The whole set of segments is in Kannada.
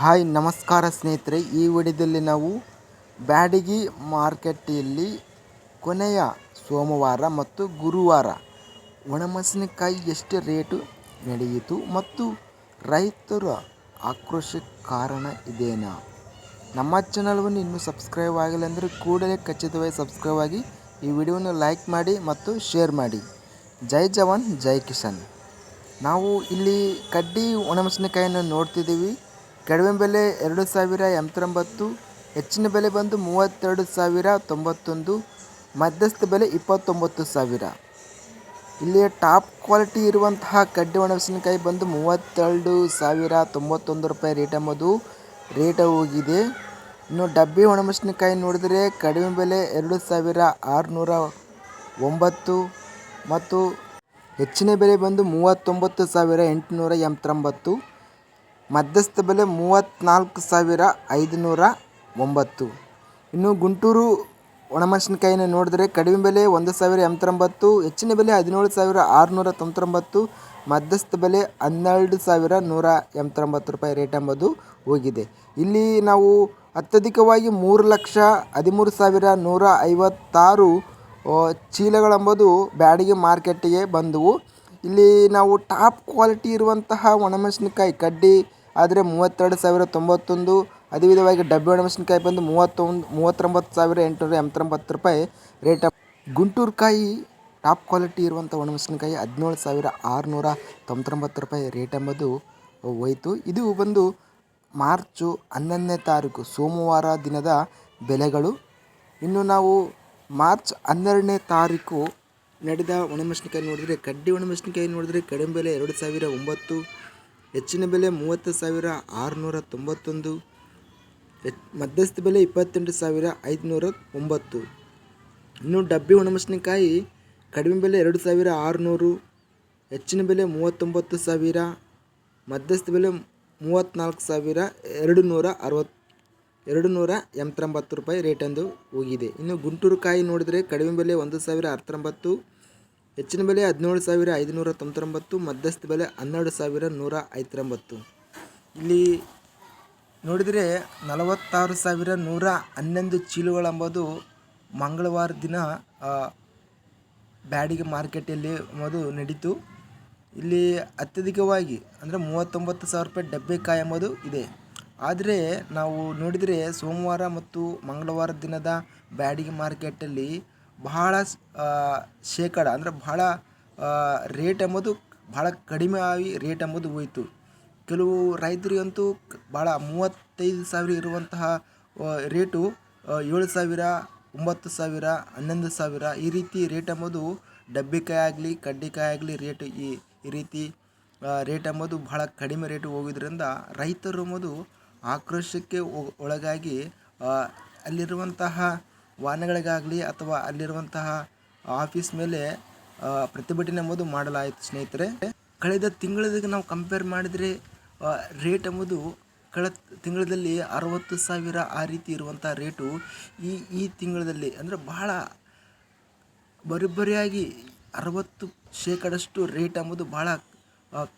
ಹಾಯ್, ನಮಸ್ಕಾರ ಸ್ನೇಹಿತರೆ. ಈ ವಿಡಿಯೋದಲ್ಲಿ ನಾವು ಬ್ಯಾಡಗಿ ಮಾರ್ಕೆಟಲ್ಲಿ ಕೊನೆಯ ಸೋಮವಾರ ಮತ್ತು ಗುರುವಾರ ಒಣಮೆಣಸಿನಕಾಯಿ ಎಷ್ಟು ರೇಟು ನಡೆಯಿತು ಮತ್ತು ರೈತರ ಆಕ್ರೋಶಕ್ಕೆ ಕಾರಣ ಇದೇನಾ? ನಮ್ಮ ಚಾನಲ್ವನ್ನು ಇನ್ನೂ ಸಬ್ಸ್ಕ್ರೈಬ್ ಆಗಿಲ್ಲ ಅಂದರೆ ಕೂಡಲೇ ಖಚಿತವಾಗಿ ಸಬ್ಸ್ಕ್ರೈಬ್ ಆಗಿ ಈ ವಿಡಿಯೋನ ಲೈಕ್ ಮಾಡಿ ಮತ್ತು ಶೇರ್ ಮಾಡಿ. ಜೈ ಜವಾನ್, ಜೈ ಕಿಸಾನ್. ನಾವು ಇಲ್ಲಿ ಕಡ್ಡಿ ಒಣಮೆಣಸಿನಕಾಯಿಯನ್ನು ನೋಡ್ತಿದ್ದೀವಿ. ಕಡಿಮೆ ಬೆಲೆ ಎರಡು ಸಾವಿರ ಎಂಬತ್ತೊಂಬತ್ತು, ಹೆಚ್ಚಿನ ಬೆಲೆ ಬಂದು ಮೂವತ್ತೆರಡು ಸಾವಿರ ತೊಂಬತ್ತೊಂದು, ಮಧ್ಯಸ್ಥ ಬೆಲೆ ಇಪ್ಪತ್ತೊಂಬತ್ತು ಸಾವಿರ. ಇಲ್ಲಿ ಟಾಪ್ ಕ್ವಾಲಿಟಿ ಇರುವಂತಹ ಕಡ್ಡಿ ಒಣಮೆಣಸಿನಕಾಯಿ ಬಂದು ಮೂವತ್ತೆರಡು ಸಾವಿರ ತೊಂಬತ್ತೊಂದು ರೂಪಾಯಿ ರೇಟ್ ಎಂಬುದು ರೇಟ್ ಹೋಗಿದೆ. ಇನ್ನು ಡಬ್ಬಿ ಒಣಮೆಣಸಿನಕಾಯಿ ನೋಡಿದರೆ ಕಡಿಮೆ ಬೆಲೆ ಎರಡು ಸಾವಿರ ಆರುನೂರ ಒಂಬತ್ತು ಮತ್ತು ಹೆಚ್ಚಿನ ಬೆಲೆ ಬಂದು ಮೂವತ್ತೊಂಬತ್ತು ಸಾವಿರ ಎಂಟುನೂರ ಎಂಬತ್ತೊಂಬತ್ತು. ಮಧ್ಯಸ್ಥ ಬೆಲೆ ಮೂವತ್ತ್ನಾಲ್ಕು ಸಾವಿರ ಐದುನೂರ ಒಂಬತ್ತು. ಇನ್ನು ಗುಂಟೂರು ಒಣಮೆಣಸಿನಕಾಯಿನ ನೋಡಿದ್ರೆ ಕಡಿಮೆ ಬೆಲೆ ಒಂದು ಸಾವಿರ ಎಂಬತ್ತೊಂಬತ್ತು, ಹೆಚ್ಚಿನ ಬೆಲೆ ಹದಿನೇಳು ಸಾವಿರ ಆರುನೂರ ತೊಂಬತ್ತೊಂಬತ್ತು, ಮಧ್ಯಸ್ಥ ಬೆಲೆ ಹನ್ನೆರಡು ಸಾವಿರ ನೂರ ಎಂಬತ್ತೊಂಬತ್ತು ರೂಪಾಯಿ ರೇಟ್ ಎಂಬುದು ಹೋಗಿದೆ. ಇಲ್ಲಿ ನಾವು ಅತ್ಯಧಿಕವಾಗಿ ಮೂರು ಲಕ್ಷ ಹದಿಮೂರು ಸಾವಿರ ನೂರ ಐವತ್ತಾರು ಚೀಲಗಳೆಂಬುದು ಬ್ಯಾಡಿಗೆ ಮಾರ್ಕೆಟಿಗೆ ಬಂದವು. ಇಲ್ಲಿ ನಾವು ಟಾಪ್ ಕ್ವಾಲಿಟಿ ಇರುವಂತಹ ಒಣಮೆಣಸಿನಕಾಯಿ ಕಡ್ಡಿ ಆದರೆ ಮೂವತ್ತೆರಡು ಸಾವಿರ ತೊಂಬತ್ತೊಂದು ಅದೇ ವಿಧವಾಗಿ ಡಬ್ಬಿ ಒಣಮೆಣಸಿನಕಾಯಿ ಬಂದು ಮೂವತ್ತೊಂದು, ಮೂವತ್ತೊಂಬತ್ತು ಸಾವಿರ ಎಂಟುನೂರ ಎಂಬತ್ತೊಂಬತ್ತು ರೂಪಾಯಿ ರೇಟ್. ಗುಂಟೂರು ಕಾಯಿ ಟಾಪ್ ಕ್ವಾಲಿಟಿ ಇರುವಂಥ ಒಣಮೆಣಸಿನಕಾಯಿ ಹದಿನೇಳು ಸಾವಿರ ಆರುನೂರ ತೊಂಬತ್ತೊಂಬತ್ತು ರೂಪಾಯಿ ರೇಟ್ ಎಂಬುದು ಹೋಯಿತು. ಇದು ಬಂದು ಮಾರ್ಚು ಹನ್ನೊಂದನೇ ತಾರೀಕು, ಸೋಮವಾರ ದಿನದ ಬೆಲೆಗಳು. ಇನ್ನು ನಾವು ಮಾರ್ಚ್ ಹನ್ನೆರಡನೇ ತಾರೀಕು ನಡೆದ ಒಣಮೆಣಸಿನಕಾಯಿ ನೋಡಿದರೆ, ಕಡ್ಡಿ ಒಣಮೆಣಸಿನಕಾಯಿ ನೋಡಿದರೆ ಕಡಿಮೆ ಬೆಲೆ ಎರಡು ಸಾವಿರ ಒಂಬತ್ತು ಹೆಚ್ಚಿನ ಬೆಲೆ ಮೂವತ್ತು ಸಾವಿರ ಆರುನೂರ ತೊಂಬತ್ತೊಂದು ಮಧ್ಯಸ್ಥ ಬೆಲೆ ಇಪ್ಪತ್ತೆಂಟು ಸಾವಿರ ಐದುನೂರ ಒಂಬತ್ತು. ಇನ್ನು ಡಬ್ಬಿ ಒಣಮೆಣಸಿನಕಾಯಿ ಕಡಿಮೆ ಬೆಲೆ ಎರಡು ಸಾವಿರ ಆರುನೂರು, ಹೆಚ್ಚಿನ ಬೆಲೆ ಮೂವತ್ತೊಂಬತ್ತು ಸಾವಿರ, ಮಧ್ಯಸ್ಥ ಬೆಲೆ ಮೂವತ್ತ್ನಾಲ್ಕು ಸಾವಿರ ಎರಡು ನೂರ ಅರವತ್ತು ಎರಡು ನೂರ ಎಂಬತ್ತೊಂಬತ್ತು ರೂಪಾಯಿ ರೇಟೆಂದು ಹೋಗಿದೆ. ಇನ್ನು ಗುಂಟೂರು ಕಾಯಿ ನೋಡಿದರೆ ಕಡಿಮೆ ಬೆಲೆ ಒಂದು ಸಾವಿರ ಹತ್ತೊಂಬತ್ತು ಹೆಚ್ಚಿನ ಬೆಲೆ ಹದಿನೇಳು ಸಾವಿರ ಐದುನೂರ ತೊಂಬತ್ತೊಂಬತ್ತು, ಮಧ್ಯಸ್ಥ ಬೆಲೆ ಹನ್ನೆರಡು ಸಾವಿರ ನೂರ ಐವತ್ತೊಂಬತ್ತು. ಇಲ್ಲಿ ನೋಡಿದರೆ ನಲವತ್ತಾರು ಸಾವಿರ ನೂರ ಹನ್ನೊಂದು ಚೀಲಗಳೆಂಬುದು ಮಂಗಳವಾರ ದಿನ ಬ್ಯಾಡಿಗೆ ಮಾರ್ಕೆಟಲ್ಲಿ ಎಂಬುದು ನಡೀತು. ಇಲ್ಲಿ ಅತ್ಯಧಿಕವಾಗಿ ಅಂದರೆ ಮೂವತ್ತೊಂಬತ್ತು ಸಾವಿರ ರೂಪಾಯಿ ಡಬ್ಬೆಕಾಯಿ ಎಂಬುದು ಇದೆ. ಆದರೆ ನಾವು ನೋಡಿದರೆ ಸೋಮವಾರ ಮತ್ತು ಮಂಗಳವಾರ ದಿನದ ಬ್ಯಾಡಿಗೆ ಮಾರ್ಕೆಟಲ್ಲಿ ಬಹಳ ಶೇಕಡ, ಅಂದರೆ ಬಹಳ ರೇಟ್ ಎಂಬುದು ಭಾಳ ಕಡಿಮೆ ಆಗಿ ರೇಟ್ ಎಂಬುದು ಹೋಯಿತು. ಕೆಲವು ರೈತರಿಗಂತೂ ಭಾಳ ಮೂವತ್ತೈದು ಸಾವಿರ ಇರುವಂತಹ ರೇಟು ಏಳು ಸಾವಿರ, ಒಂಬತ್ತು ಸಾವಿರ, ಹನ್ನೊಂದು ಸಾವಿರ ಈ ರೀತಿ ರೇಟ್ ಎಂಬುದು ಡಬ್ಬಿಕಾಯಿ ಆಗಲಿ, ಕಡ್ಡಿಕಾಯಿ ಆಗಲಿ ರೇಟ್ ಈ ಈ ರೀತಿ ರೇಟ್ ಎಂಬುದು ಬಹಳ ಕಡಿಮೆ ರೇಟ್ ಹೋಗಿದ್ದರಿಂದ ರೈತರು ಎಂಬುದು ಆಕ್ರೋಶಕ್ಕೆ ಒಳಗಾಗಿ ಅಲ್ಲಿರುವಂತಹ ವಾಹನಗಳಿಗಾಗಲಿ ಅಥವಾ ಅಲ್ಲಿರುವಂತಹ ಆಫೀಸ್ ಮೇಲೆ ಪ್ರತಿಭಟನೆ ಎಂಬುದು ಮಾಡಲಾಯಿತು ಸ್ನೇಹಿತರೆ. ಕಳೆದ ತಿಂಗಳಿಗೆ ನಾವು ಕಂಪೇರ್ ಮಾಡಿದರೆ ರೇಟ್ ಎಂಬುದು ಕಳೆದ ತಿಂಗಳಲ್ಲಿ ಅರವತ್ತು ಸಾವಿರ ಆ ರೀತಿ ಇರುವಂಥ ರೇಟು ಈ ಈ ತಿಂಗಳಲ್ಲಿ ಅಂದರೆ ಬಹಳ ಬರಿಬರಿಯಾಗಿ ಅರವತ್ತು ಶೇಕಡಷ್ಟು ರೇಟ್ ಎಂಬುದು ಭಾಳ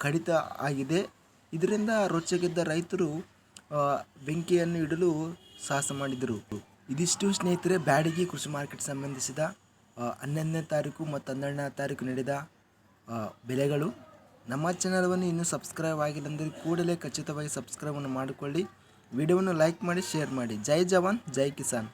ಕಡಿತ ಆಗಿದೆ. ಇದರಿಂದ ರೊಚ್ಚಗಿದ್ದ ರೈತರು ಬೆಂಕಿಯನ್ನು ಇಡಲು ಸಾಹಸ ಮಾಡಿದರು. ಇದಿಷ್ಟು ಸ್ನೇಹಿತರೆ, ಬ್ಯಾಡಗಿ ಕೃಷಿ ಮಾರ್ಕೆಟ್ ಸಂಬಂಧಿಸಿದ ಹನ್ನೊಂದನೇ ತಾರೀಕು ಮತ್ತು ಹನ್ನೆರಡನೇ ತಾರೀಕು ನಡೆದ ಬೆಲೆಗಳು ನಮ್ಮ ಚಾನಲ್ವನ್ನು ಇನ್ನೂ ಸಬ್ಸ್ಕ್ರೈಬ್ ಆಗಿಲ್ಲ ಅಂದರೆ ಕೂಡಲೇ ಖಚಿತವಾಗಿ ಸಬ್ಸ್ಕ್ರೈಬನ್ನು ಮಾಡಿಕೊಳ್ಳಿ. ವಿಡಿಯೋವನ್ನು ಲೈಕ್ ಮಾಡಿ, ಶೇರ್ ಮಾಡಿ. ಜೈ ಜವಾನ್, ಜೈ ಕಿಸಾನ್.